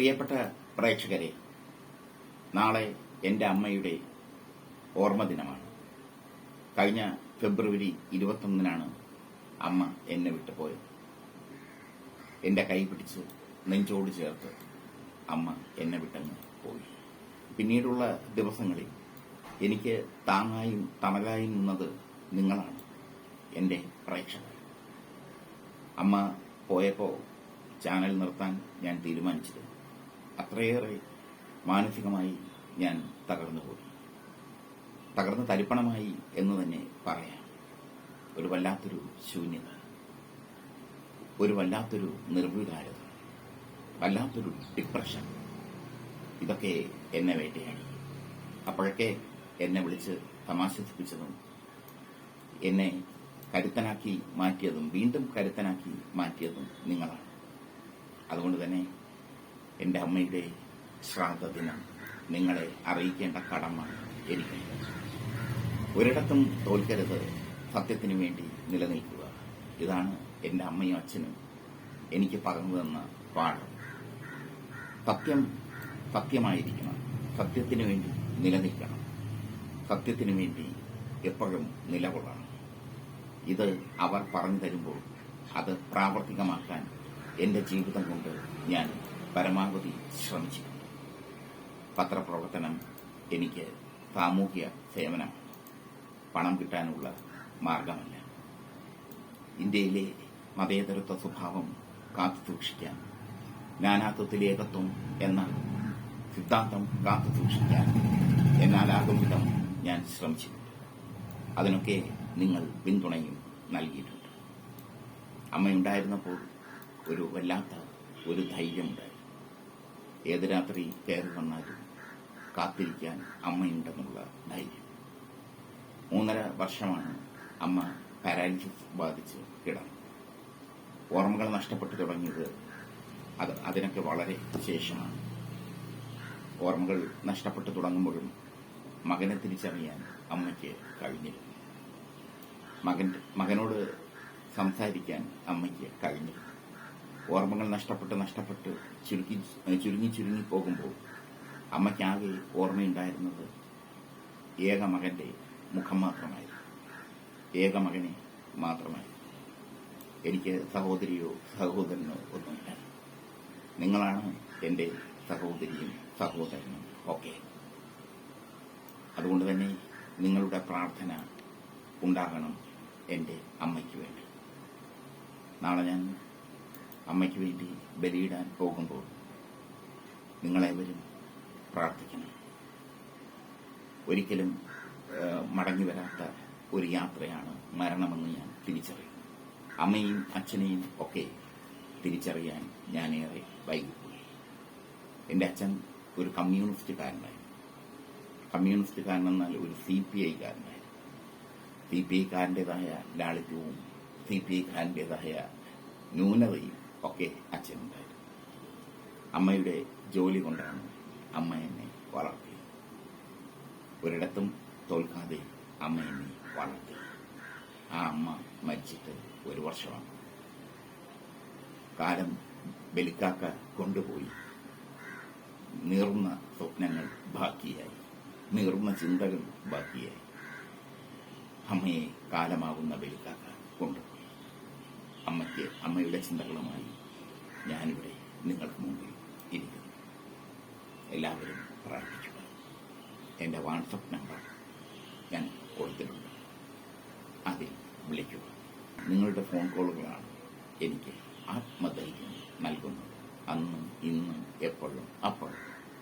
പ്രിയപ്പെട്ട പ്രേക്ഷകരെ നാളെ എന്റെ അമ്മയുടെ ഓർമ്മ ദിനമാണ് കഴിഞ്ഞ ഫെബ്രുവരി ഇരുപത്തൊന്നിനാണ് അമ്മ എന്നെ വിട്ടുപോയത്. എന്റെ കൈ പിടിച്ച് നെഞ്ചോട് ചേർത്ത് അമ്മ എന്നെ വിട്ടങ്ങ് പോയി. പിന്നീടുള്ള ദിവസങ്ങളിൽ എനിക്ക് താങ്ങായും തണലായും നിന്നത് നിങ്ങളാണ് എന്റെ പ്രേക്ഷകർ. അമ്മ പോയപ്പോൾ ചാനൽ നിർത്താൻ ഞാൻ തീരുമാനിച്ചിരുന്നു. അത്രയേറെ മാനസികമായി ഞാൻ തകർന്നു തകർന്നുപോയി തകർന്ന് തരിപ്പണമായി എന്ന് തന്നെ പറയാം. ഒരു വല്ലാത്തൊരു ശൂന്യത. ഒരു വല്ലാത്തൊരു നിർവികാരത. വല്ലാത്തൊരു ഡിപ്രഷൻ ഇതൊക്കെ എന്നെ വേട്ടയാടി. അപ്പോഴൊക്കെ എന്നെ വിളിച്ച് തമാശിപ്പിച്ചതും എന്നെ കരുത്തനാക്കി മാറ്റിയതും വീണ്ടും കരുത്തനാക്കി മാറ്റിയതും നിങ്ങളാണ്. അതുകൊണ്ട് തന്നെ എന്റെ അമ്മയുടെ ശ്രാദ്ധ ദിനം നിങ്ങളെ അറിയിക്കേണ്ട കടമ എനിക്ക്. ഒരിടത്തും തോൽക്കരുത്. സത്യത്തിനു വേണ്ടി നിലനിൽക്കുക. ഇതാണ് എന്റെ അമ്മയും അച്ഛനും എനിക്ക് പകർന്നു തന്ന പാഠം. സത്യം സത്യമായിരിക്കണം. സത്യത്തിനു വേണ്ടി നിലനിൽക്കണം. സത്യത്തിനു വേണ്ടി എപ്പോഴും നിലകൊള്ളണം. ഇത് അവർ പറഞ്ഞു തരുമ്പോൾ അത് പ്രാവർത്തികമാക്കാൻ എന്റെ ജീവിതം കൊണ്ട് ഞാൻ പരമാവധി ശ്രമിച്ചു പത്രപ്രവർത്തനം എനിക്ക് സാമൂഹ്യ സേവനം പണം കിട്ടാനുള്ള മാർഗമല്ല. ഇന്ത്യയിലെ മതേതരത്വ സ്വഭാവം കാത്തുസൂക്ഷിക്കാൻ നാനാത്വത്തിൽ ഏകത്വം എന്ന സിദ്ധാന്തം കാത്തുസൂക്ഷിക്കാൻ എന്നാലാകും വിധം ഞാൻ ശ്രമിച്ചിട്ടുണ്ട്. അതിനൊക്കെ നിങ്ങൾ പിന്തുണയും നൽകിയിട്ടുണ്ട്. അമ്മയുണ്ടായിരുന്നപ്പോൾ ഒരു വല്ലാത്ത ഒരു ധൈര്യമുണ്ടായി ഏത് രാത്രി കയറി വന്നാലും കാത്തിരിക്കാൻ അമ്മയുണ്ടെന്നുള്ള ധൈര്യം. മൂന്നര വർഷമാണ് അമ്മ പാരാലിസിസ് ബാധിച്ച് കിടന്നു ഓർമ്മകൾ നഷ്ടപ്പെട്ടു തുടങ്ങിയത് അത് അതിനൊക്കെ വളരെ ശേഷമാണ്. ഓർമ്മകൾ നഷ്ടപ്പെട്ടു തുടങ്ങുമ്പോഴും മകനെ തിരിച്ചറിയാൻ അമ്മയ്ക്ക് കഴിഞ്ഞിരുന്നു. മകൻ മകനോട് സംസാരിക്കാൻ അമ്മയ്ക്ക് കഴിഞ്ഞിരുന്നു. ഓർമ്മകൾ നഷ്ടപ്പെട്ട് നഷ്ടപ്പെട്ട് ചുരുക്കി ചുരുങ്ങി ചുരുങ്ങി പോകുമ്പോൾ അമ്മയ്ക്കാകെ ഓർമ്മയുണ്ടായിരുന്നത് ഏക മകന്റെ മുഖം മാത്രമായിരുന്നു. ഏക മകനെ മാത്രമായി എനിക്ക് സഹോദരിയോ സഹോദരനോ ഒന്നുമില്ല. നിങ്ങളാണ് എന്റെ സഹോദരിയും സഹോദരനും ഒക്കെ. അതുകൊണ്ട് തന്നെ നിങ്ങളുടെ പ്രാർത്ഥന ഉണ്ടാകണം എന്റെ അമ്മയ്ക്ക് വേണ്ടി. നാളെ ഞാൻ അമ്മയ്ക്ക് വേണ്ടി ബലിയിടാൻ പോകുമ്പോൾ നിങ്ങളെവരും പ്രാർത്ഥിക്കണം. ഒരിക്കലും മടങ്ങി വരാത്ത ഒരു യാത്രയാണ് മരണമെന്ന് ഞാൻ തിരിച്ചറിയും അമ്മയും അച്ഛനെയും ഒക്കെ തിരിച്ചറിയാൻ ഞാനേറെ വൈകിപ്പോയി. എന്റെ അച്ഛൻ ഒരു കമ്മ്യൂണിസ്റ്റുകാരനായിരുന്നു കമ്മ്യൂണിസ്റ്റുകാരൻ എന്നാൽ ഒരു സി പി ഐക്കാരനായിരുന്നു സി പി ഐക്കാരന്റെതായ ലാളിത്യവും സി പി ഐക്കാരന്റെതായ ന്യൂനതയും ഒക്കെ അച്ഛനുണ്ടായിരുന്നു. അമ്മയുടെ ജോലി കൊണ്ടാണ് അമ്മ എന്നെ വളർത്തി ഒരിടത്തും തോൽക്കാതെ അമ്മ എന്നെ വളർത്തി. ആ അമ്മ മരിച്ചിട്ട് ഒരു വർഷമാണ്. കാലം ബലിക്കാക്ക കൊണ്ടുപോയി. നീർന്ന സ്വപ്നങ്ങൾ ബാക്കിയായി. നീർന്ന ചിന്തകൾ ബാക്കിയായി. അമ്മയെ കാലമാകുന്ന ബലിക്കാക്ക കൊണ്ടുപോയി അമ്മയ്ക്ക് അമ്മയുടെ ചിന്തകളുമായി ഞാനിവിടെ നിങ്ങൾക്ക് മുമ്പിൽ ഇരിക്കുന്നു. എല്ലാവരും പ്രാർത്ഥിക്കുക. എന്റെ വാട്സപ്പ് നമ്പർ ഞാൻ കൊടുത്തിട്ടുണ്ട്. അതിൽ വിളിക്കുക. നിങ്ങളുടെ ഫോൺ കോളുകളാണ് എനിക്ക് ആത്മധൈര്യം നൽകുന്നത്. അന്നും ഇന്നും